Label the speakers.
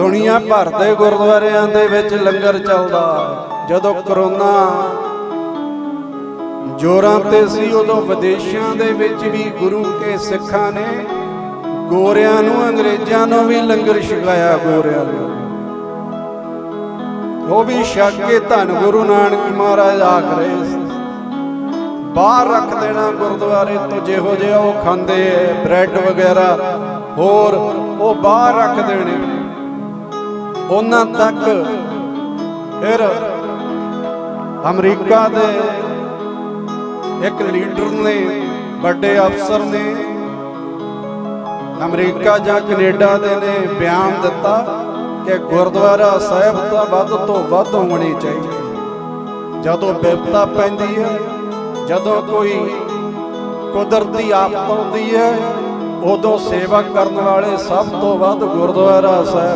Speaker 1: ਦੁਨੀਆ ਭਰ ਦੇ ਗੁਰਦੁਆਰਿਆਂ ਦੇ ਵਿੱਚ ਲੰਗਰ ਚੱਲਦਾ। ਜਦੋਂ ਕਰੋਨਾ ਜੋਰਾਂ ਤੇ ਸੀ, ਉਦੋਂ ਵਿਦੇਸ਼ਾਂ ਦੇ ਵਿੱਚ ਵੀ ਗੁਰੂ ਕੇ ਸਿੱਖਾਂ ਨੇ ਗੋਰਿਆਂ ਨੂੰ, ਅੰਗਰੇਜ਼ਾਂ ਨੂੰ ਵੀ ਲੰਗਰ ਛਕਾਇਆ ਗੋਰਿਆਂ ਨੂੰ। ਉਹ ਵੀ ਛਕ ਕੇ ਧੰਨ ਗੁਰੂ ਨਾਨਕ ਮਹਾਰਾਜ ਆਖ ਰਹੇ ਸੀ। ਬਾਹਰ ਰੱਖ ਦੇਣਾ ਗੁਰਦੁਆਰੇ ਤੋਂ, ਜਿਹੋ ਜਿਹਾ ਉਹ ਖਾਂਦੇ ਐ ਬ੍ਰੈਡ ਵਗੈਰਾ, ਹੋਰ ਉਹ ਬਾਹਰ ਰੱਖ ਦੇਣੇ। ਉਹਨਾਂ ਤੱਕ। ਫਿਰ ਅਮਰੀਕਾ ਦੇ ਇੱਕ ਲੀਡਰ ਨੇ, ਵੱਡੇ ਅਫਸਰ ਨੇ, ਅਮਰੀਕਾ ਜਾਂ ਕੈਨੇਡਾ ਦੇ ਨੇ ਬਿਆਨ ਦਿੱਤਾ ਕਿ ਗੁਰਦੁਆਰਾ ਸਾਹਿਬ ਤਾਂ ਵੱਧ ਤੋਂ ਵੱਧ ਹੋਣੀ ਚਾਹੀਦੀ ਜਦੋਂ ਬਿਪਤਾ ਪੈਂਦੀ ਹੈ, ਜਦੋਂ ਕੋਈ ਕੁਦਰਤੀ ਆਫਤ ਆਉਂਦੀ ਹੈ, ਉਦੋਂ ਸੇਵਾ ਕਰਨ ਵਾਲੇ ਸਭ ਤੋਂ ਵੱਧ ਗੁਰਦੁਆਰਾ ਸਾਹਿਬ